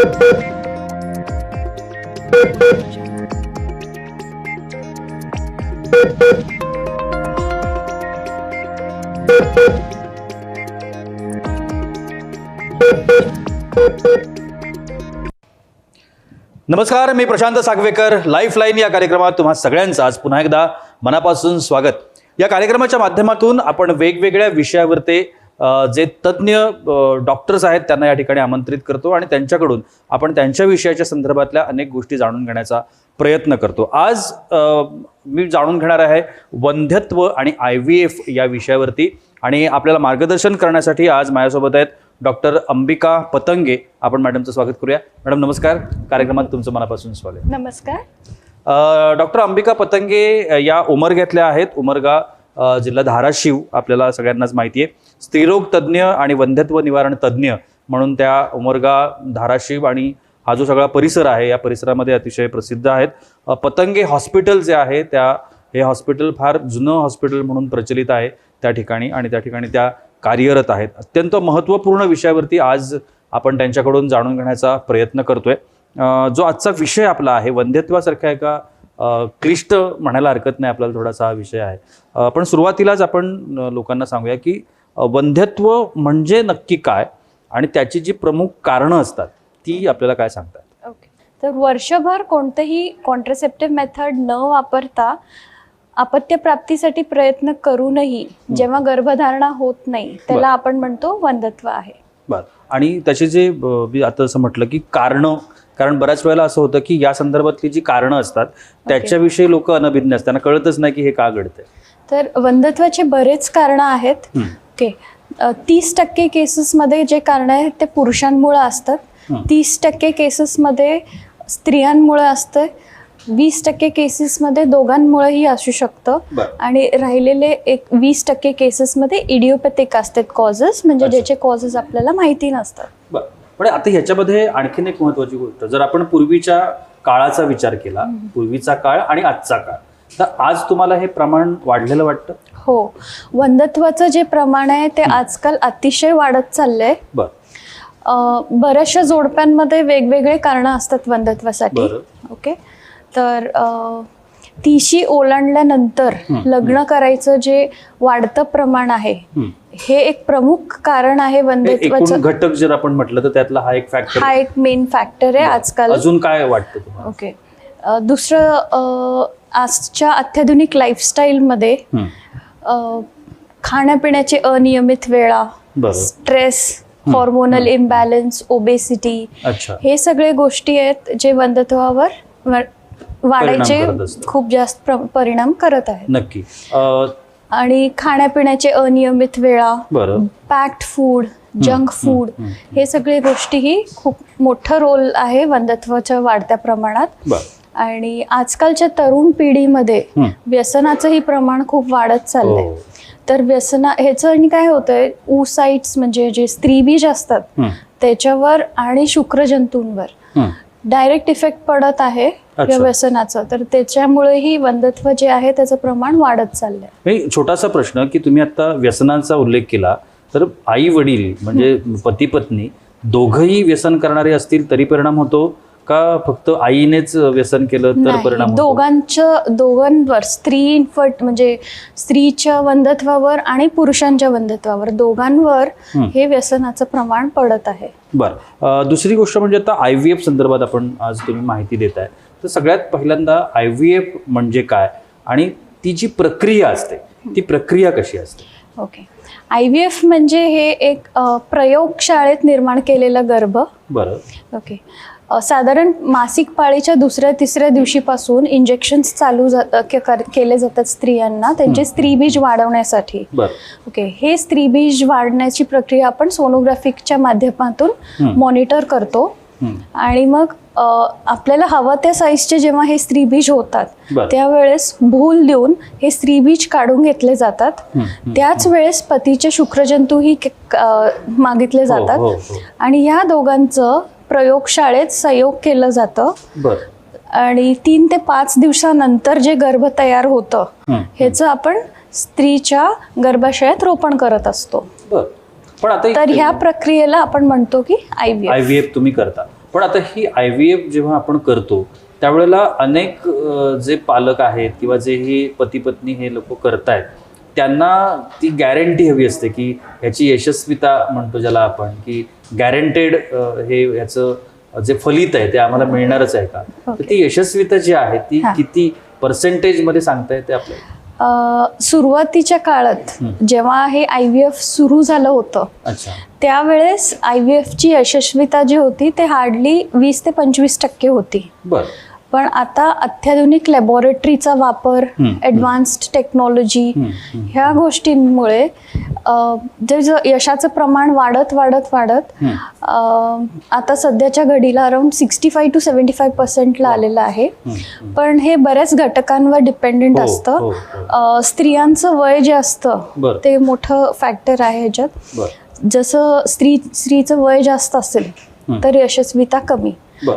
नमस्कार मी Prashant Sagvekar life line या कार्यक्रमात तुम्हा सगळ्यांचं आज पुन्हा एकदा मनापासून स्वागत. या कार्यक्रमाच्या माध्यमातून आपण वेगवेगळ्या विषयावरती जे तज्ज्ञ डॉक्टर्स आहेत त्यांना या ठिकाणी आमंत्रित करतो आणि त्यांच्याकडून आपण त्यांच्या विषयाच्या संदर्भातल्या अनेक गोष्टी जाणून घेण्याचा प्रयत्न करतो. आज मी जाणून घेणार आहे वंध्यत्व आणि आय व्ही एफ या विषयावरती आणि आपल्याला मार्गदर्शन करण्यासाठी आज माझ्यासोबत आहेत डॉक्टर अंबिका पतंगे. आपण मॅडमचं स्वागत करूया. मॅडम नमस्कार. कार्यक्रमात तुमचं मनापासून स्वागत. नमस्कार. डॉक्टर अंबिका पतंगे या उमरग्यातल्या आहेत. उमरगा जिल्हा धाराशिव आपल्याला सगळ्यांनाच माहिती आहे स्त्रीरोग तज्ज्ञ आणि वंध्यत्व निवारण तज्ज्ञ म्हणून त्या उमरगा धाराशिव आणि हा जो सगळा परिसर आहे या परिसरामध्ये अतिशय प्रसिद्ध आहेत. पतंगे हॉस्पिटल जे आहे त्या हे हॉस्पिटल फार जुनं हॉस्पिटल म्हणून प्रचलित आहे त्या ठिकाणी आणि त्या ठिकाणी त्या कार्यरत आहेत. अत्यंत महत्त्वपूर्ण विषयावरती आज आपण त्यांच्याकडून जाणून घेण्याचा प्रयत्न करतोय. जो आजचा विषय आपला आहे वंध्यत्वासारख्या एका क्लिष्ट म्हणायला हरकत नाही आपल्याला थोडासा हा विषय आहे. पण सुरुवातीलाच आपण लोकांना सांगूया की वंध्यत्व म्हणजे नक्की काय आणि त्याची जी प्रमुख कारणं असतात ती आपल्याला काय सांगतात? ओके. तर वर्षभर कोणतंही कॉन्ट्रासेप्टिव्ह मेथड न वापरता अपत्य प्राप्तीसाठी प्रयत्न करूनही जेव्हा गर्भधारणा होत नाही त्याला आपण म्हणतो वंधत्व आहे. बर. आणि त्याचे जे आता असं म्हटलं की कारणं कारण बऱ्याच वेळेला असं होतं की या संदर्भातली जी कारणं असतात त्याच्याविषयी लोक अनभिज्ञ असतात. त्यांना कळतच नाही की हे का घडतंय. तर वंधत्वाचे बरेच कारणं आहेत. ओके. तीस टक्के केसेसमध्ये जे कारण आहेत ते पुरुषांमुळे असतात. तीस टक्के केसेसमध्ये स्त्रियांमुळे असतं. वीस टक्के केसेसमध्ये दोघांमुळेही असू शकतं. आणि राहिलेले एक वीस टक्के केसेसमध्ये इडिओपॅथिक असतात कॉजेस म्हणजे. ज्याचे कॉजेस आपल्याला माहिती नसतात. पण आता ह्याच्यामध्ये आणखीन एक महत्वाची गोष्ट जर आपण पूर्वीच्या काळाचा विचार केला पूर्वीचा काळ आणि आजचा काळ तर आज तुम्हाला हे प्रमाण वाढलेलं वाटतं? हो. वंधत्वाचं जे प्रमाण आहे ते आजकाल अतिशय वाढत चाललंय. बर. बऱ्याचशा जोडप्यांमध्ये वेगवेगळे कारणं असतात वंधत्वासाठी. ओके? तर तिशी ओलांडल्यानंतर लग्न करायचं जे वाढतं प्रमाण आहे. हे. एक प्रमुख कारण आहे वंधत्वाचं घटक जर आपण म्हटलं तर त्यातला हा एक फॅक्टर हा एक मेन फॅक्टर आहे आजकाल. अजून काय वाटतं ओके. दुसरं आजच्या अत्याधुनिक लाईफस्टाईलमध्ये खाण्यापिण्याचे अनियमित वेळा स्ट्रेस हॉर्मोनल इम्बॅलन्स ओबेसिटी हे. सगळे गोष्टी आहेत जे वंधत्वावर वाढायचे करत. खूप जास्त प्र- परिणाम करत आहेत नक्की अं, आणि खाण्यापिण्याचे अनियमित वेळा बरं पॅक्ड फूड जंक फूड हम्म. हे सगळे गोष्टीही खूप मोठं रोल आहे वंधत्वाच्या वाढत्या प्रमाणात बर आणि आजकालच्या तरुण पिढीमध्ये हम्म. व्यसनाचंही प्रमाण खूप वाढत चाललंय हो. तर व्यसना ह्याचं आणि काय होतंय oocytes म्हणजे जे स्त्रीबीज असतात हम्म. त्याच्यावर आणि शुक्रजंतूंवर हम्म. डायरेक्ट इफेक्ट पडत आहे अच्छा. या व्यसनाचं. तर त्याच्यामुळेही वंधत्व जे आहे त्याचं प्रमाण वाढत चाललंय. एक छोटासा प्रश्न की तुम्ही आता व्यसनांचा उल्लेख केला तर आई वडील म्हणजे पती पत्नी दोघंही व्यसन करणारे असतील तरी परिणाम होतो? का फक्त आईनेच व्यसन केलं तर परिणाम दोघांच्या दोघांवर स्त्री इन्फर्ट म्हणजे स्त्रीच्या वंधत्वावर आणि पुरुषांच्या वंधत्वावर दोघांवर. हे. व्यसनाचं प्रमाण पडत आहे. बरं. दुसरी गोष्ट म्हणजे आता आय व्ही एफ संदर्भात आपण आज तुम्ही माहिती देत आहे तर सगळ्यात पहिल्यांदा आय व्ही एफ म्हणजे काय? आणि ती जी प्रक्रिया असते ती प्रक्रिया कशी असते? ओके. आय व्ही एफ म्हणजे हे एक प्रयोगशाळेत निर्माण केलेलं गर्भ. बरं. ओके. साधारण मासिक पाळीच्या दुसऱ्या तिसऱ्या दिवशीपासून इंजेक्शन्स चालू केले जातात स्त्रियांना त्यांचे स्त्रीबीज वाढवण्यासाठी ओके हे स्त्रीबीज वाढण्याची प्रक्रिया आपण सोनोग्राफिकच्या माध्यमातून. मॉनिटर करतो. आणि मग आपल्याला हवं त्या साईजचे जेव्हा हे स्त्रीबीज होतात. त्यावेळेस भूल देऊन हे स्त्रीबीज काढून घेतले जातात. त्याच वेळेस पतीचे शुक्रजंतूही मागितले हो, जातात हो, हो. आणि ह्या दोघांचं प्रयोगशाळेत संयोग केलं जातं. आणि तीन ते पाच दिवसानंतर जे गर्भ तयार होतं. ह्याचं आपण स्त्रीच्या गर्भाशयात रोपण करत असतो. बर. पण आता तर ह्या प्रक्रियेला आपण म्हणतो की I V I V F तुम्ही करता. पण आता ही आय व्ही एफ जेव्हा आपण करतो त्यावेळेला अनेक जे पालक आहेत किंवा जे हे पती पत्नी हे लोक करतायत त्यांना ती गॅरंटी हवी असते की ह्याची यशस्वीता म्हणतो ज्याला आपण की गॅरंटेड हे याचं जे फलित आहे ते आम्हाला मिळणारच आहे का तर. ती यशस्वीता जी आहे ती. किती पर्सेंटेजमध्ये सांगता येते आपल्याला सुरुवातीच्या काळात. जेव्हा हे आय व्ही एफ सुरू झालं होतं त्यावेळेस आय व्ही एफची यशस्वीता जी होती ते हार्डली वीस ते पंचवीस टक्के होती बर पण आता अत्याधुनिक लॅबोरेटरीचा वापर. Advanced technology. ह्या गोष्टींमुळे जे यशाचं प्रमाण वाढत वाढत वाढत आता सध्याच्या घडीला around sixty five to seventy five पर्सेंटला आलेलं आहे. पण हे बऱ्याच घटकांवर डिपेंडेंट हो, असतं हो, हो. स्त्रियांचं वय जे असतं. ते मोठं फॅक्टर आहे ह्याच्यात जसं स्त्री स्त्रीचं वय जास्त असेल. तर यशस्वीता कमी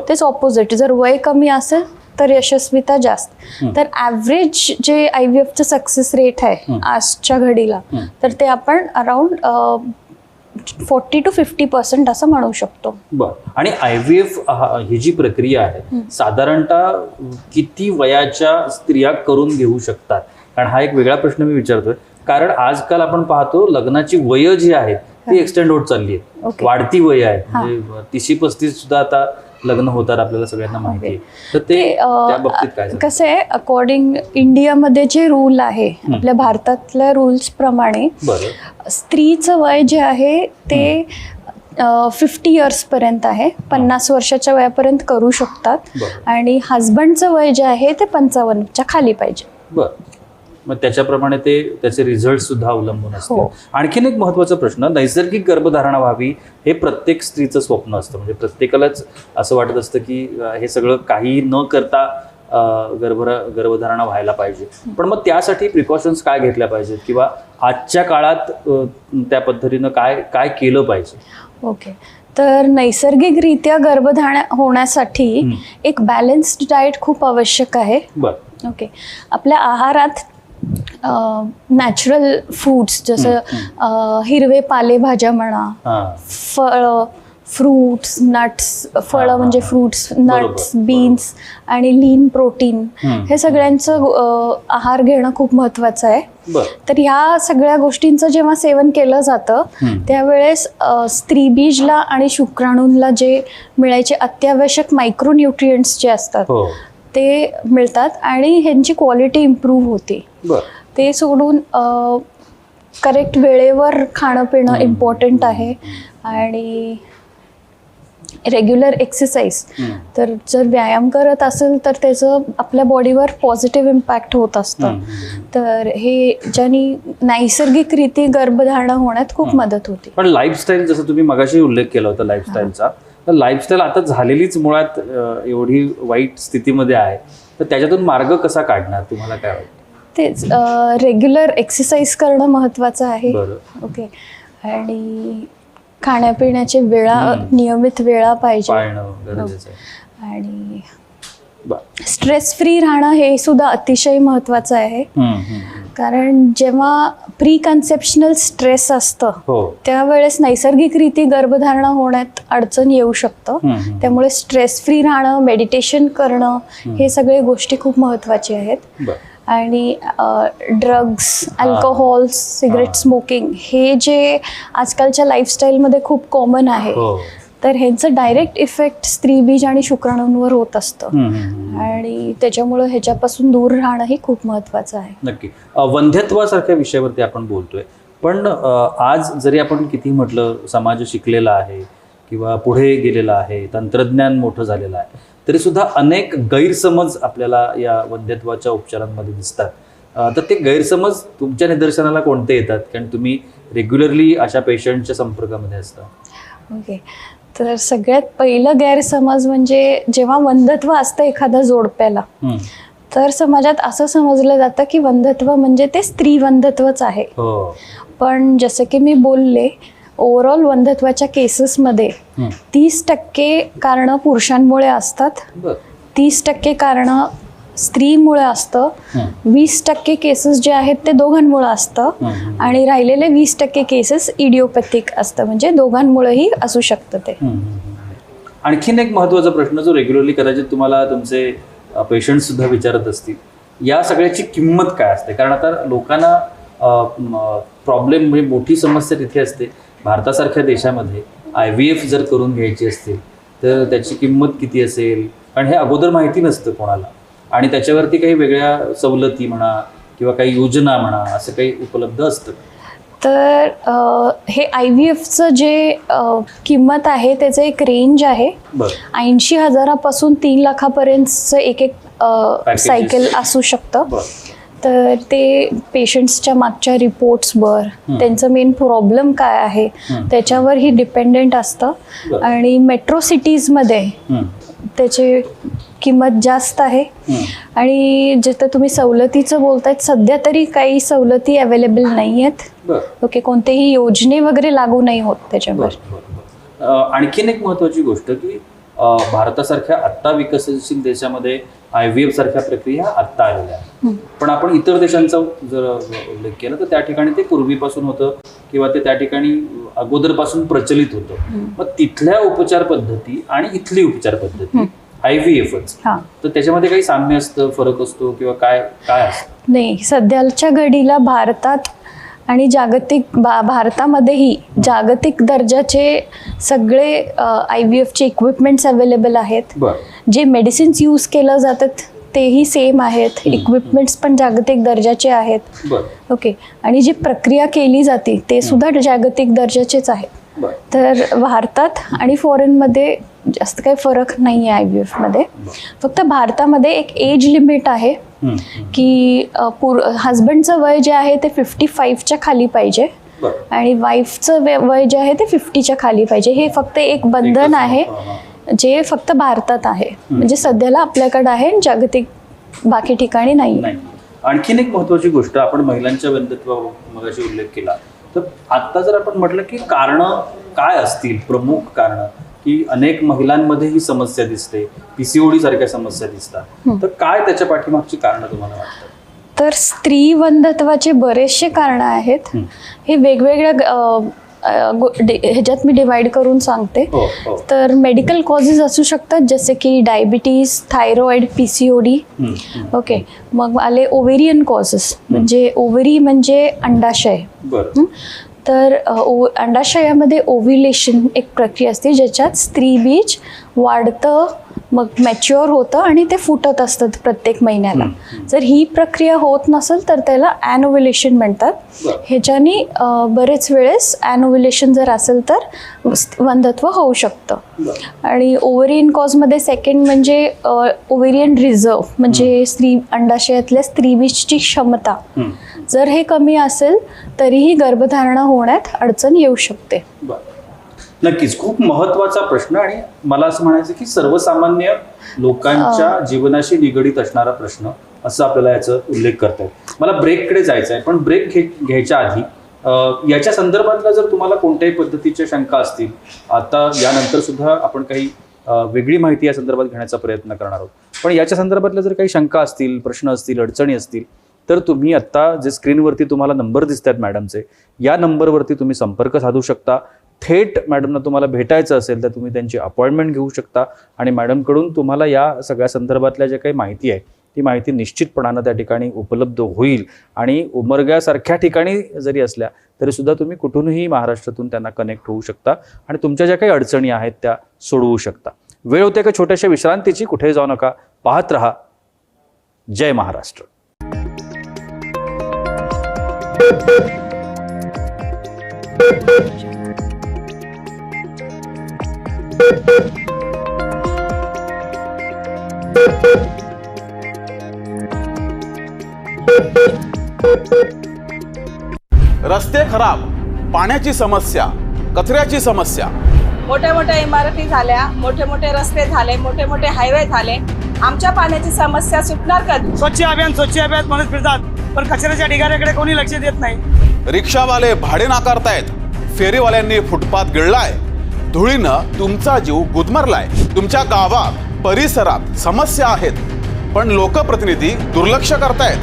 तेच ऑपोजिट जर वय कमी असेल तर यशस्वीता जास्त. तर ॲव्हरेज जे आय व्ही एफचं सक्सेस रेट आहे. आजच्या घडीला. तर ते आपण around forty to fifty percent असं म्हणू शकतो. बर. आणि आय व्ही एफ ही जी प्रक्रिया आहे साधारणतः किती वयाच्या स्त्रिया करून घेऊ शकतात? कारण हा एक वेगळा प्रश्न मी विचारतोय. कारण आजकाल आपण पाहतो लग्नाची वय जी आहेत ती एक्सटेंड होत चालली आहे. वाढती वय आहे. म्हणजे तिशी पस्तीस सुद्धा आता लग्न होतात आपल्याला सगळ्यांना माहिती आहे. तर ते त्या बाबतीत काय? कसं आहे अकॉर्डिंग इंडियामध्ये जे रूल आहे आपल्या भारतातल्या रुल्स प्रमाणे बरं. स्त्रीचं वय जे आहे ते फिफ्टी इयर्सपर्यंत आहे. पन्नास वर्षाच्या वयापर्यंत करू शकतात. बरं. आणि हजबंडचं वय जे आहे ते पंचावन्नच्या खाली पाहिजे. बर. मग त्याच्याप्रमाणे ते त्याचे रिझल्ट सुद्धा अवलंबून असतील हो. आणखीन एक महत्त्वाचा प्रश्न नैसर्गिक गर्भधारणा व्हावी हे प्रत्येक स्त्रीचं स्वप्न असतं. म्हणजे प्रत्येकालाच असं वाटत असतं की हे सगळं काही न करता गर्भ गर्भधारणा व्हायला पाहिजे. पण मग त्यासाठी प्रिकॉशन्स काय घेतल्या पाहिजेत? किंवा आजच्या काळात त्या पद्धतीनं काय काय केलं पाहिजे? ओके. तर नैसर्गिकरित्या गर्भधारणा होण्यासाठी. एक बॅलन्स्ड डाएट खूप आवश्यक आहे. बर. ओके. आपल्या आहारात नॅचरल फूड्स जसं अ, हिरवे पालेभाज्या म्हणा हां. फळं फ्रूट्स नट्स हा, फळं म्हणजे हा. फ्रूट्स बरोबर, नट्स बीन्स आणि लीन प्रोटीन हं. हे सगळ्यांचं अ, आहार घेणं खूप महत्त्वाचं आहे. बर. तर ह्या सगळ्या गोष्टींचं जेव्हा सेवन केलं जातं. त्यावेळेस अ, स्त्रीबीजला आणि शुक्राणूंला जे मिळायचे अत्यावश्यक मायक्रोन्युट्रियंट्स जे असतात हो. ते मिळतात आणि ह्यांची क्वालिटी इम्प्रूव्ह होते. ते सोडून करेक्ट वेळेवर खाणं पिणं इम्पॉर्टंट आहे. आणि रेग्युलर एक्सरसाइज. तर जर व्यायाम करत असेल तर त्याचं आपल्या बॉडीवर पॉझिटिव्ह इम्पॅक्ट होत असतं. तर हे ज्यानी नैसर्गिक रीती गर्भधारणा होण्यात खूप मदत होते. पण लाईफस्टाईल जसं तुम्ही मगाशी उल्लेख केला होता लाईफस्टाईलचा तर लाईफस्टाईल आता झालेलीच मुळात एवढी वाईट स्थितीमध्ये आहे. तर त्याच्यातून मार्ग कसा काढणार? तुम्हाला काय वाटतं? तेच रेग्युलर एक्सरसाइज करणं महत्त्वाचं आहे. ओके आणि खाण्यापिण्याचे वेळा. नियमित वेळा पाहिजे. आहे. आणि. स्ट्रेस फ्री राहणं हे सुद्धा अतिशय महत्त्वाचं आहे. कारण जेव्हा प्री कन्सेप्शनल स्ट्रेस असतं हो. त्यावेळेस नैसर्गिकरीती गर्भधारणा होण्यात अडचण येऊ शकतं. त्यामुळे स्ट्रेस फ्री राहणं मेडिटेशन करणं हे सगळे गोष्टी खूप महत्त्वाचे आहेत. आणि ड्रग्स अल्कोहोल सिगरेट स्मोकिंग हे. जे आजकालच्या लाईफस्टाईलमध्ये खूप कॉमन आहे. हो. तर ह्यांचं डायरेक्ट इफेक्ट स्त्रीबीज आणि शुक्राणूंवर होत असतं. आणि त्याच्यामुळं ह्याच्यापासून दूर राहणं ही खूप महत्त्वाचं आहे. नक्की. वंध्यत्वासारख्या विषयावरती आपण बोलतोय. पण आज जरी आपण किती म्हटलं समाज शिकलेला आहे किंवा पुढे गेलेला आहे तंत्रज्ञान मोठं झालेलं आहे तरी सुद्धा अनेक गैरसमज आपल्याला या वंध्यत्वाच्या उपचारांमध्ये दिसतात. तर ते गैरसमज तुमच्या निदर्शनाला कोणते येतात? कारण तुम्ही रेग्युलरली अशा पेशंटच्या संपर्कामध्ये असता. ओके. तर सगळ्यात पहिलं गैरसमज म्हणजे जेव्हा वंधत्व असतं एखाद्या जोडप्याला. तर समाजात असं समजलं जातं की वंधत्व म्हणजे ते स्त्री वंधत्वच आहे. हो. पण जसं की मी बोलले ओव्हरऑल वंधत्वाच्या केसेसमध्ये. तीस टक्के कारणं पुरुषांमुळे असतात तीस टक्के कारणं स्त्रीमुळे असतं. वीस टक्के केसेस जे आहेत ते दोघांमुळे असतं. आणि राहिलेले वीस टक्के केसेस इडिओपॅथिक असतं म्हणजे दोघांमुळेही असू शकतं ते. आणखीन एक महत्त्वाचा प्रश्न जो रेग्युलरली कदाचित तुम्हाला तुमचे पेशंट सुद्धा विचारत असतील या सगळ्याची किंमत काय असते कारण आता लोकांना प्रॉब्लेम म्हणजे मोठी समस्या तिथे असते भारतासारख्या देशामध्ये आय व्ही एफ जर करून घ्यायची असतील तर त्याची किंमत किती असेल? कारण हे अगोदर माहिती नसतं कोणाला. आणि त्याच्यावरती काही वेगळ्या सवलती म्हणा किंवा काही योजना म्हणा असं काही उपलब्ध असतं तर हे आय व्ही एफचं जे किंमत आहे त्याचं एक रेंज आहे. ऐंशी हजारापासून तीन लाखापर्यंतचं एक एक. सायकल असू शकतं. तर ते पेशंट्सच्या मागच्या रिपोर्ट्सवर. त्यांचं मेन प्रॉब्लेम काय आहे. त्याच्यावर ही डिपेंडेंट असतं. आणि मेट्रो सिटीजमध्ये त्याची किंमत जास्त आहे. आणि जिथं तुम्ही सवलतीचं बोलतायत सध्या तरी काही सवलती अवेलेबल नाही आहेत ओके कोणतेही योजने वगैरे लागू नाही होत त्याच्यावर आणखीन एक महत्वाची गोष्ट की भारतासारख्या आत्ता विकसनशील देशामध्ये आय व्ही एफ सारख्या प्रक्रिया आत्ता आलेल्या. पण आपण इतर देशांचा जर उल्लेख केला तर त्या ठिकाणी ते पूर्वीपासून होतं किंवा ते त्या ठिकाणी अगोदरपासून प्रचलित होतं. मग तिथल्या उपचार पद्धती आणि इथली उपचार पद्धती. आय व्ही एफच तर त्याच्यामध्ये काही साम्य असतं फरक असतो किंवा काय काय असतं नाही सध्याच्या घडीला भारतात आणि जागतिक भा भारतामध्येही जागतिक दर्जाचे सगळे आय व्ही एफचे इक्विपमेंट्स अवेलेबल आहेत. जे मेडिसिन्स यूज केलं जातात तेही सेम आहेत. इक्विपमेंट्स पण जागतिक दर्जाचे आहेत. ओके. आणि जी प्रक्रिया केली जाते ते सुद्धा जागतिक दर्जाचेच आहेत. बरं. तर भारतात आणि फॉरेनमध्ये जास्त काही फरक नाही आहे आय व्ही एफमध्ये फक्त भारतामध्ये एक एज लिमिट आहे. की पूर हजबंडचं वय जे आहे ते फिफ्टी फाईव्हच्या खाली पाहिजे आणि वाईफचं वय जे आहे ते फिफ्टीच्या खाली पाहिजे. हे फक्त एक बंधन आहे. जे फक्त भारतात आहे. म्हणजे सध्याला आपल्याकडे आहे जागतिक बाकी ठिकाणी नाही. आणखीन एक महत्वाची गोष्ट आपण महिलांच्या बंधुत्व मगाशी उल्लेख केला. तर आता जर आपण म्हटलं की कारण काय असतील? प्रमुख कारण? की अनेक महिलांमध्ये ही समस्या दिसते पीसीओडी सारख्या समस्या दिसतात. तर काय त्याच्या पाठीमागची कारण तुम्हाला वाटतं तर स्त्री बंधत्वाचे बरेचसे कारण आहेत. हं. वेगवेगळ्या ह्याच्यात मी डिवाइड करून सांगते. हो हो. तर मेडिकल कॉजेस असू शकतात जसे की diabetes thyroid P C O D. Okay. मग आले ओव्हेरियन कॉजेस. म्हणजे ओव्हरी म्हणजे अंडाशय? तर ओ अंडाशयामध्ये ओव्ह्युलेशन एक प्रक्रिया असते ज्याच्यात स्त्रीबीज वाढतं मग मॅच्युअर होतं आणि ते फुटत असतं प्रत्येक महिन्याला. जर ही प्रक्रिया होत नसेल तर त्याला ॲनोव्युलेशन म्हणतात. ह्याच्यानी बरेच वेळेस ॲनोव्युलेशन जर असेल तर वंधत्व होऊ शकतं आणि ओव्हरियन कॉजमध्ये सेकंड म्हणजे ओव्हेरियन रिझर्व म्हणजे स्त्री अंडाशयातल्या स्त्रीबीजची क्षमता. जर हे कमी असेल तरीही गर्भधारणा होण्यात अडचण येऊ शकते. नक्कीच. खूप महत्त्वाचा प्रश्न आणि मला असं म्हणायचं की सर्वसामान्य लोकांच्या जीवनाशी निगडीत असणारा प्रश्न असं आपल्याला याचा उल्लेख करता येईल. मला ब्रेककडे जायचं आहे पण ब्रेक घे घ्यायच्या आधी याच्या संदर्भातल्या जर तुम्हाला कोणत्याही पद्धतीच्या शंका असतील आता यानंतर सुद्धा आपण काही वेगळी माहिती या संदर्भात घेण्याचा प्रयत्न करणार आहोत. पण याच्या संदर्भातल्या जर काही शंका असतील प्रश्न असतील अडचणी असतील तर तुम्ही आत्ता जे स्क्रीनवरती तुम्हाला नंबर दिसत आहेत मॅडमचे या नंबरवरती तुम्ही संपर्क साधू शकता. थेट मॅडमना तुम्हाला भेटायचं असेल तर तुम्ही त्यांची अपॉइंटमेंट घेऊ शकता आणि मॅडमकडून तुम्हाला या सगळ्या संदर्भातल्या जे काही माहिती आहे ती माहिती निश्चितपणानं त्या ठिकाणी उपलब्ध होईल. आणि उमरग्यासारख्या ठिकाणी जरी असल्या तरीसुद्धा तुम्ही कुठूनही महाराष्ट्रातून त्यांना कनेक्ट होऊ शकता आणि तुमच्या ज्या काही अडचणी आहेत त्या सोडवू शकता. वेळ होते का छोट्याशा विश्रांतीची कुठे जाऊ नका. पाहत रहा. जय महाराष्ट्र. रस्ते खराब पाण्याची समस्या कचऱ्याची समस्या. मोठ्या मोठ्या इमारती झाल्या मोठे मोठे रस्ते झाले मोठे मोठे हायवे झाले. आमच्या पाण्याची समस्या सुटणार कधी? स्वच्छ अभियान स्वच्छ अभियान म्हणत फिरतात पण कचऱ्याच्या ढिगाऱ्याकडे कोणी लक्ष देत नाही. रिक्षावाले भाडे नाकारतायत. फेरीवाल्यांनी फुटपाथ गिळलाय. धुळीनं तुमचा जीव गुदमरलाय. तुमच्या गावात परिसरात समस्या आहेत. पण लोकप्रतिनिधी दुर्लक्ष करतायत.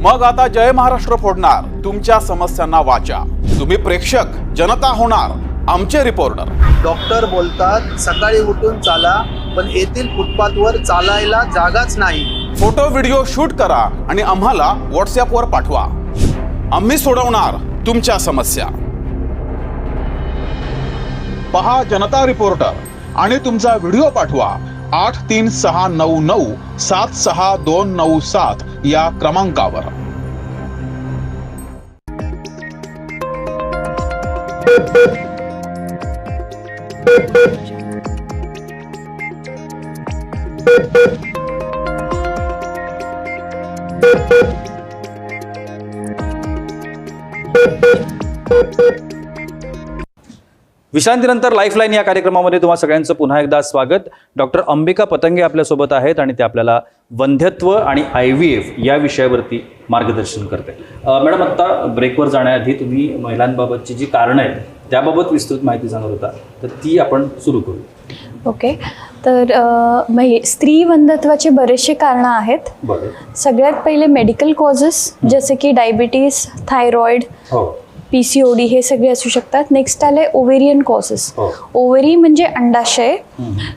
मग आता जय महाराष्ट्र फोडणार. तुमच्या समस्यांना वाचा. तुम्ही प्रेक्षक जनता होणार. आमचे रिपोर्टर. डॉक्टर बोलतात सकाळी उठून चाला पण येथील फुटपाथवर चालायला जागाच नाही. फोटो व्हिडिओ शूट करा आणि आम्हाला व्हॉट्सअपवर पाठवा. आम्ही सोडवणार तुमच्या समस्या. पहा जनता रिपोर्टर आणि तुमचा व्हिडिओ पाठवा. आठ तीन सहा नऊ नऊ सात सहा दोन नऊ सात या क्रमांकावर. विश्रांतीनंतर लाईफलाईन या कार्यक्रमामध्ये तुम्हा सगळ्यांचं पुन्हा एकदा स्वागत. डॉक्टर अंबिका पतंगे आपल्यासोबत आहेत आणि ते आपल्याला वंध्यत्व आणि आय व्ही एफ या विषयावरती मार्गदर्शन करते. मॅडम आत्ता ब्रेकवर जाण्याआधी तुम्ही महिलांबाबतची जी कारणं आहेत त्याबाबत विस्तृत माहिती सांगत होता तर ती आपण सुरू करू. ओके. तर महि स्त्री वंधत्वाचे बरेचसे कारणं आहेत. सगळ्यात पहिले मेडिकल कॉजेस जसे की डायबिटीस थायरॉइड हो. पी सी ओ डी हे सगळे असू शकतात. नेक्स्ट आले ओवेरियन कॉजेस हो. ओव्हरी म्हणजे अंडाशय.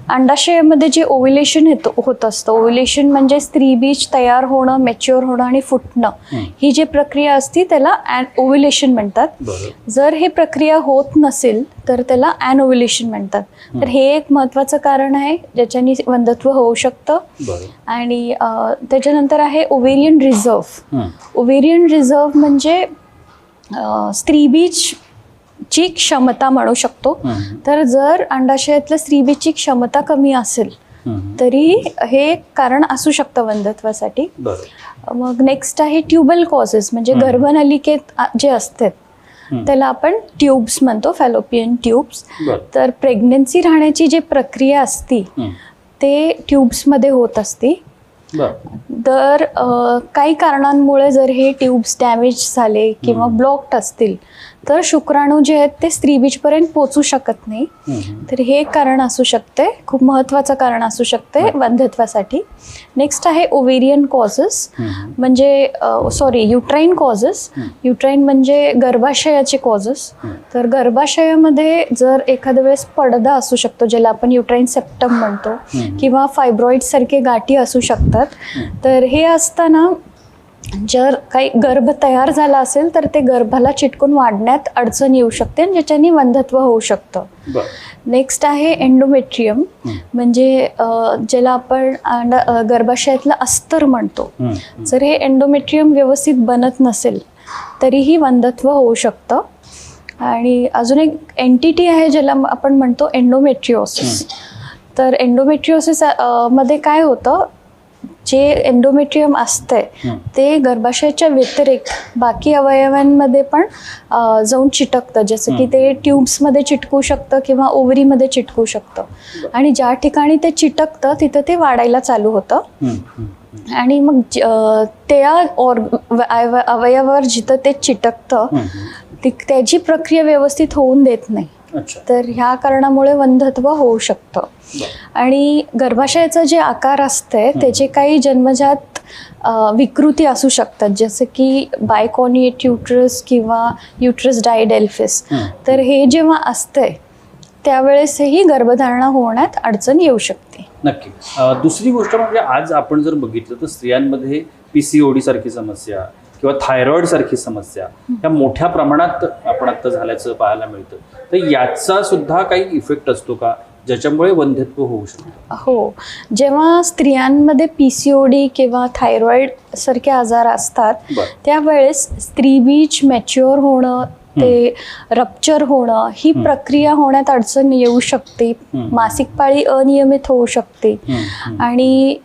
अंडाशयामध्ये जे ओव्युलेशन येतं होत असतं. ओव्युलेशन म्हणजे स्त्री बीज तयार होणं मॅच्युअर होणं आणि फुटणं. ही जी प्रक्रिया असती त्याला ओव्युलेशन म्हणतात. बरं जर हे प्रक्रिया होत नसेल तर त्याला ओव्युलेशन म्हणतात. तर हे एक महत्त्वाचं कारण आहे ज्याच्यानी वंधत्व होऊ शकतं. आणि त्याच्यानंतर आहे ओवेरियन रिझर्व हं. ओवेरियन रिझर्व म्हणजे अ, स्त्रीबीजची क्षमता म्हणू शकतो. तर जर अंडाशयातलं स्त्रीबीजची क्षमता कमी असेल. तरी हे एक कारण असू शकतं वंधत्वासाठी मग नेक्स्ट आहे ट्युबल कॉजेस म्हणजे गर्भनलिकेत जे असतात. त्याला आपण ट्यूब्स म्हणतो फॅलोपियन ट्यूब्स तर प्रेग्नन्सी राहण्याची जी प्रक्रिया असती. ते ट्यूब्समध्ये होत असती तर काही कारणांमुळे जर हे ट्यूब्स डॅमेज झाले किंवा ब्लॉक्ड असतील तर शुक्राणू जे आहेत ते स्त्रीबीजपर्यंत पोचू शकत नाही. तर हे एक कारण असू शकते. खूप महत्त्वाचं कारण असू शकते वंध्यत्वासाठी नेक्स्ट आहे ओवेरियन कॉजेस. म्हणजे सॉरी युट्राईन कॉजेस युट्राईन म्हणजे गर्भाशयाचे कॉजेस तर गर्भाशयामध्ये जर एखाद्या वेळेस पडदा असू शकतो ज्याला आपण युट्राईन सेप्टम म्हणतो किंवा फायब्रॉइड सारखे गाठी असू शकतात तर हे असताना जर काही गर्भ तयार झाला असेल तर ते गर्भाला चिटकून वाढण्यात अडचण येऊ शकते आणि ज्याच्याने वंधत्व होऊ शकतं. नेक्स्ट आहे एंडोमेट्रियम म्हणजे ज्याला आपण गर्भाशयातलं अस्तर म्हणतो. जर हे एंडोमेट्रियम व्यवस्थित बनत नसेल तरीही वंधत्व होऊ शकतं. आणि अजून एक एंटिटी आहे ज्याला आपण म्हणतो एंडोमेट्रिओसिस तर एंडोमेट्रिओसिस अ, मध्ये काय होतं? जे एंडोमेट्रियम असतंय. ते गर्भाशयाच्या व्यतिरिक्त बाकी अवयवांमध्ये पण जाऊन चिटकतं जसं की ते ट्यूब्समध्ये चिटकू शकतं किंवा ओव्हरीमध्ये चिटकू शकतं आणि ज्या ठिकाणी ते चिटकतं तिथं ते वाढायला चालू होतं. आणि मग त्या अव- अवयवावर जिथं ते चिटकतं. ती त्याची प्रक्रिया व्यवस्थित होऊन देत नाही तर ह्या कारणामुळे वंधत्व होऊ शकतं. आणि गर्भाशयाचा जे आकार असते त्याचे काही जन्मजात विकृती असू शकतात. जसं की बायकॉनिएट युट्रस किंवा युट्रस डायडेल्फिस. तर हे जेव्हा असतंय त्यावेळेसही गर्भधारणा होण्यात अडचण येऊ शकते. नक्की. दुसरी गोष्ट म्हणजे आज आपण जर बघितलं तर स्त्रियांमध्ये पी सी ओ डी सारखी समस्या किंवा थायरॉइड सारखी समस्या ह्या मोठ्या प्रमाणात आपण आता झाल्याचं पाहायला मिळतं. तर याचा सुद्धा काही इफेक्ट असतो का? ज्याच्यामुळे वंध्यत्व होऊ शकतं? हो. जेव्हा स्त्रियांमध्ये पी सी ओ डी किंवा थायरॉइड सारखे आजार असतात. त्यावेळेस स्त्रीबीज मॅच्युअर होणं ते रप्चर होणं ही प्रक्रिया होण्यात अडचण येऊ शकते. मासिक पाळी अनियमित होऊ शकते. आणि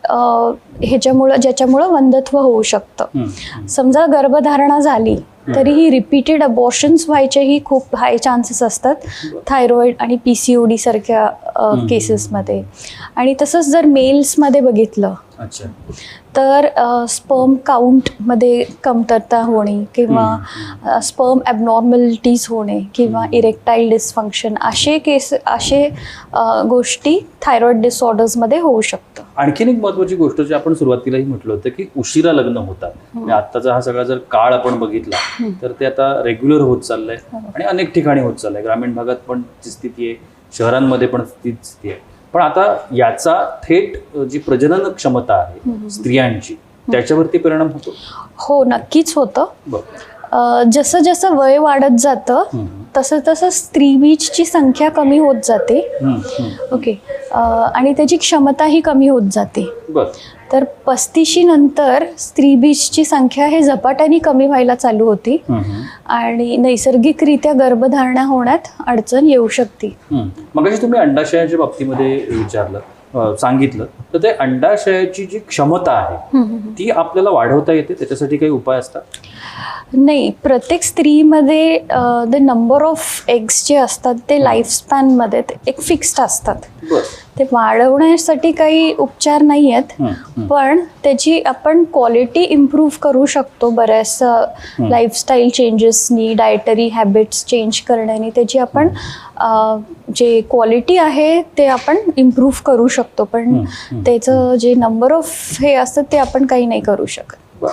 ह्याच्यामुळं ज्याच्यामुळं वंधत्व होऊ शकतं. समजा गर्भधारणा झाली तरीही रिपीटेड अबॉर्शन्स व्हायचेही खूप हाय चान्सेस असतात. थायरॉइड आणि पी सी ओ डी सारख्या केसेसमध्ये आणि तसंच जर मेल्समध्ये बघितलं अच्छा. तर स्पर्म काउंटमध्ये कमतरता होणे किंवा स्पर्म ॲबनॉर्मलिटीज होणे किंवा इरेक्टाईल डिस्फंक्शन असे केस असे गोष्टी थायरॉइड डिसऑर्डर्समध्ये होऊ शकतं. आणखीन एक महत्वाची गोष्ट जी आपण सुरुवातीलाही म्हटलं होतं की उशिरा लग्न होतात. म्हणजे आत्ताचा हा सगळा जर काळ आपण बघितला तर ते आता रेग्युलर होत चाललंय आणि अनेक ठिकाणी होत चाललंय. ग्रामीण भागात पण ती स्थिती आहे शहरांमध्ये पण तीच स्थिती आहे. पण आता याचा थेट जी प्रजनन क्षमता आहे स्त्रियांची त्याच्यावरती परिणाम होतो? हो नक्कीच होतं. जसं जसं वय वाढत जातं. तसं तसं स्त्रीबीजची संख्या कमी होत जाते. ओके. आणि त्याची क्षमताही कमी होत जाते. तर पस्तीशी नंतर स्त्रीबीजची संख्या हे झपाट्याने कमी व्हायला चालू होती. आणि नैसर्गिकरित्या गर्भधारणा होण्यात अडचण येऊ शकते. मगाशी तुम्ही अंडाशयाच्या बाबतीमध्ये विचारलं सांगितलं. तर ते अंडाशयाची जी क्षमता आहे ती आपल्याला वाढवता येते? त्याच्यासाठी काही उपाय असतात? नाही प्रत्येक स्त्रीमध्ये द नंबर ऑफ एग्स जे असतात ते लाईफ स्पॅनमध्ये ते एक फिक्स्ड असतात. ते वाढवण्यासाठी काही उपचार नाही आहेत. पण त्याची आपण क्वालिटी इम्प्रूव्ह करू शकतो बऱ्याच लाईफस्टाईल चेंजेसनी डायटरी हॅबिट्स चेंज करण्याने. त्याची आपण जे क्वालिटी आहे ते आपण इम्प्रूव्ह करू शकतो. पण त्याचं जे नंबर ऑफ हे असतं ते आपण काही नाही करू शकत.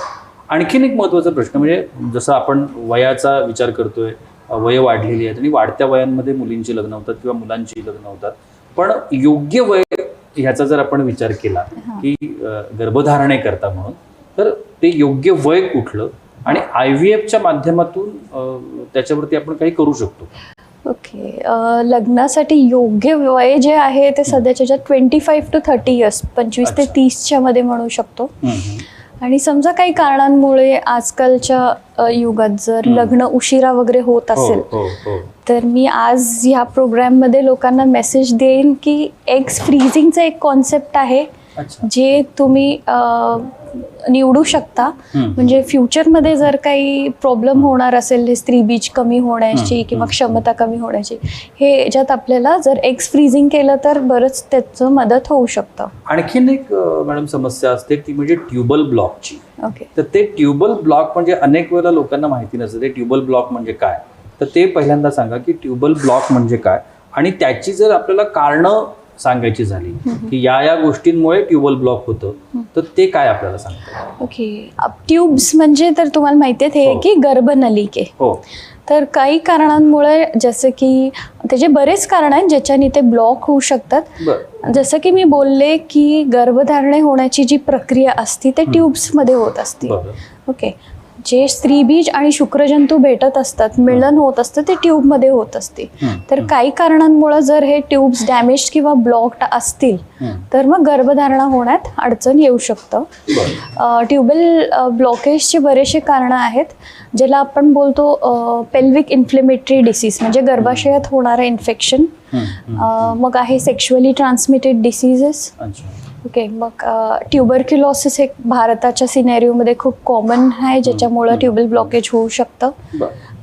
आणखीन एक महत्त्वाचा प्रश्न म्हणजे जसं आपण वयाचा विचार करतोय वय वाढलेली आहेत आणि वाढत्या वयांमध्ये मुलींची लग्न होतात किंवा मुलांची लग्न होतात. पण योग्य वय ह्याचा जर आपण विचार केला की गर्भधारणे करता म्हणून तर ते योग्य वय कुठलं आणि आय व्ही एफच्या माध्यमातून त्याच्यावरती आपण काही करू शकतो ओके. लग्नासाठी योग्य वय जे आहे ते सध्याच्या twenty five to thirty years पंचवीस ते. तीसच्या मध्ये म्हणू शकतो. आणि समजा काही कारणांमुळे आजकालच्या युगात जर लग्न उशिरा वगैरे होत हो असेल हो हो. तर मी आज ह्या प्रोग्राममध्ये लोकांना मेसेज देईन की एग्स फ्रीझिंगचं एक कॉन्सेप्ट आहे. जे तुम्ही निवडू शकता. म्हणजे फ्युचरमध्ये जर काही प्रॉब्लेम होणार असेल हे स्त्रीबीज कमी होण्याची किंवा क्षमता कमी होण्याची हे याच्यात आपल्याला जर एग्स फ्रीझिंग केलं तर बरंच त्याचं मदत होऊ शकतं. आणखीन एक मॅडम समस्या असते ती म्हणजे ट्युबल ब्लॉकची. ओके. तर ते ट्युबल ब्लॉक म्हणजे अनेक वेळेला लोकांना माहिती नसतं ते ट्युबल ब्लॉक म्हणजे काय? तर ते पहिल्यांदा सांगा की ट्युबल ब्लॉक म्हणजे काय? आणि त्याची जर आपल्याला कारणं सांगायची झाली. की या या गोष्टींमुळे ट्युबल ब्लॉक होतं. तर ते काय आपल्याला सांगतं? ओके. ट्यूब्स म्हणजे तर तुम्हाला माहिती आहे हो. हे. की गर्भनलिके हो. तर काही कारणांमुळे जसं की त्याचे बरेच कारण आहेत ज्याच्याने ते ब्लॉक होऊ शकतात. जसं की मी बोलले की गर्भधारणे होण्याची जी प्रक्रिया असती ते ट्यूब्समध्ये होत असते. ओके. जे स्त्रीबीज आणि शुक्रजंतू भेटत असतात मिळन होत असतं ते ट्यूबमध्ये होत असते. तर काही कारणांमुळे जर हे ट्यूब्स डॅमेज किंवा ब्लॉक्ड असतील. तर मग गर्भधारणा होण्यात अडचण येऊ शकतं. ट्युबल ब्लॉकेजचे बरेचसे कारणं आहेत ज्याला आपण बोलतो पेल्विक इन्फ्लेमेटरी डिसीज म्हणजे गर्भाशयात होणारं इन्फेक्शन. मग आहे सेक्शुअली ट्रान्समिटेड डिसीजेस ओके मग ट्युबरक्युलॉसिस एक भारताच्या सिनेरिओमध्ये खूप कॉमन आहे ज्याच्यामुळं ट्युबल ब्लॉकेज होऊ शकतं.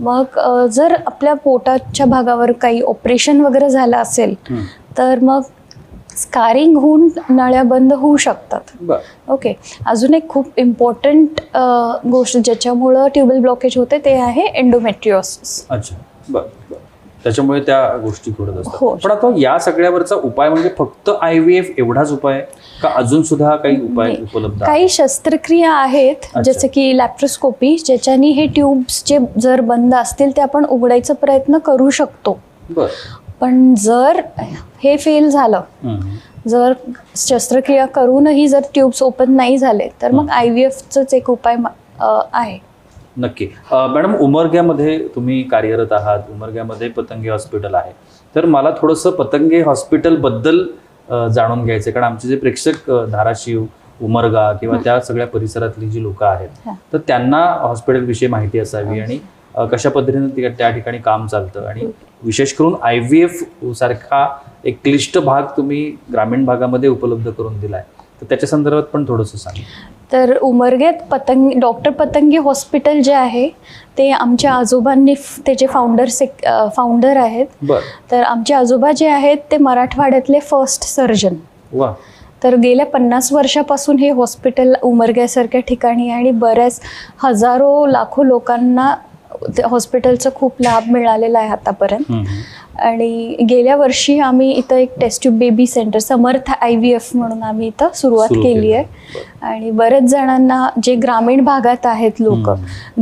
मग जर आपल्या पोटाच्या भागावर काही ऑपरेशन वगैरे झालं असेल. तर मग स्कारिंग होऊन नळ्या बंद होऊ शकतात. ओके अजून एक खूप इम्पॉर्टंट गोष्ट ज्याच्यामुळं ट्युबल ब्लॉकेज होते ते आहे एन्डोमेट्रिओसिस अच्छा बरं बरं. त्याच्यामुळे त्या गोष्टी घडत असतात. हो. पण आता या सगळ्यावरचा उपाय म्हणजे फक्त आय व्ही एफ एवढाच उपाय आहे? का अजून सुद्धा काही उपाय. उपलब्ध काही शस्त्रक्रिया आहेत. जसं की लॅप्रोस्कोपी ज्याच्यानी हे ट्यूब्स जे जर बंद असतील ते आपण उघडायचा प्रयत्न करू शकतो पण जर हे फेल झालं. जर शस्त्रक्रिया करूनही जर ट्यूब्स ओपन नाही झाले तर मग आय व्ही एफचंच एक उपाय आहे नक्की मॅडम उमरग्यामध्ये तुम्ही कार्यरत आहात उमरग्यामध्ये पतंगे हॉस्पिटल आहे तर मला थोडंसं पतंगे हॉस्पिटलबद्दल जाणून घ्यायचं. कारण आमचे जे प्रेक्षक धाराशिव उमरगा किंवा त्या सगळ्या परिसरातली जी लोकं आहेत. तर त्यांना हॉस्पिटलविषयी माहिती असावी आणि कशा पद्धतीने त्या ठिकाणी काम चालतं. आणि विशेष करून आय व्ही एफ सारखा एक क्लिष्ट भाग तुम्ही ग्रामीण भागामध्ये उपलब्ध करून दिलाय. तर त्याच्या संदर्भात पण थोडंसं सांगा. तर उमरग्यात पतंग डॉक्टर पतंगे हॉस्पिटल जे आहे ते आमच्या आजोबांनी त्याचे फाउंडर सेक फाउंडर आहेत तर आमचे आजोबा जे आहेत ते मराठवाड्यातले फर्स्ट सर्जन वा. तर गेल्या पन्नास वर्षापासून हे हॉस्पिटल उमरग्यासारख्या ठिकाणी आहे आणि बऱ्याच हजारो लाखो लोकांना हॉस्पिटलचा खूप लाभ मिळालेला आहे आतापर्यंत. आणि गेल्या वर्षी आम्ही इथं एक test tube baby centre Samarth I V F म्हणून आम्ही इथं सुरुवात सुरू केली. आहे. आणि बरेच जणांना जे ग्रामीण भागात आहेत लोक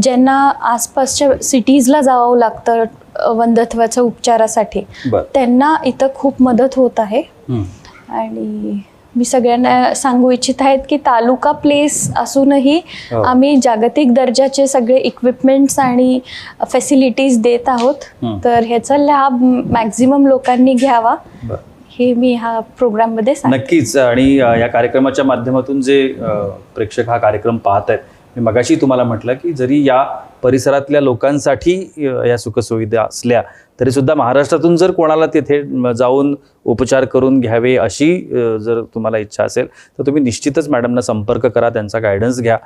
ज्यांना आसपासच्या सिटीजला जावं लागतं अ, वंध्यत्वाच्या उपचारासाठी त्यांना इथं खूप मदत होत आहे. आणि मी सगळ्यांना सांगू इच्छित आहेत की तालुका प्लेस असूनही हो. आम्ही जागतिक दर्जाचे सगळे इक्विपमेंट्स आणि फॅसिलिटीज देत आहोत. तर ह्याचा लाभ मॅक्झिमम लोकांनी घ्यावा. हे मी ह्या प्रोग्राममध्ये सांग नक्कीच. आणि या कार्यक्रमाच्या माध्यमातून जे प्रेक्षक हा कार्यक्रम पाहत आहेत मी मगाशी तुम्हाला म्हटलं की जरी या परिसरातल्या लोकांसाठी या सुखसुविधा असल्या तरी सुद्धा महाराष्ट्रातून जर कोणाला तिथे जाऊन उपचार करून घ्यावे अशी जर तुम्हाला इच्छा असेल तर तुम्ही निश्चितच मॅडमना संपर्क करा त्यांचा गायडन्स घ्या.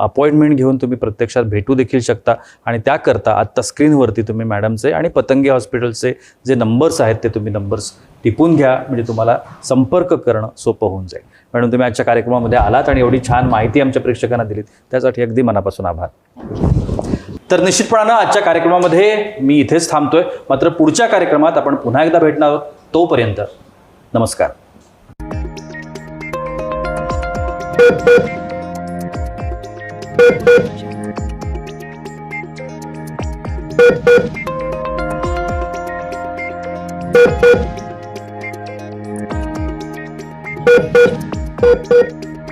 अपॉइंटमेंट घेऊन तुम्ही प्रत्यक्षात भेटू देखील शकता आणि त्याकरता आत्ता स्क्रीनवरती तुम्ही मॅडमचे आणि पतंगे हॉस्पिटलचे जे नंबर्स आहेत ते तुम्ही नंबर्स टिपून घ्या. म्हणजे तुम्हाला संपर्क करणं सोपं होऊन जाईल. मॅडम तुम्ही आजच्या कार्यक्रमामध्ये आलात आणि एवढी छान माहिती आमच्या प्रेक्षकांना दिलीत. त्यासाठी अगदी मनापासून आभार. तर निश्चितपणानं आजच्या कार्यक्रमामध्ये मी इथेच थांबतोय. मात्र पुढच्या कार्यक्रमात आपण पुन्हा एकदा भेटणार आहोत. तोपर्यंत नमस्कार.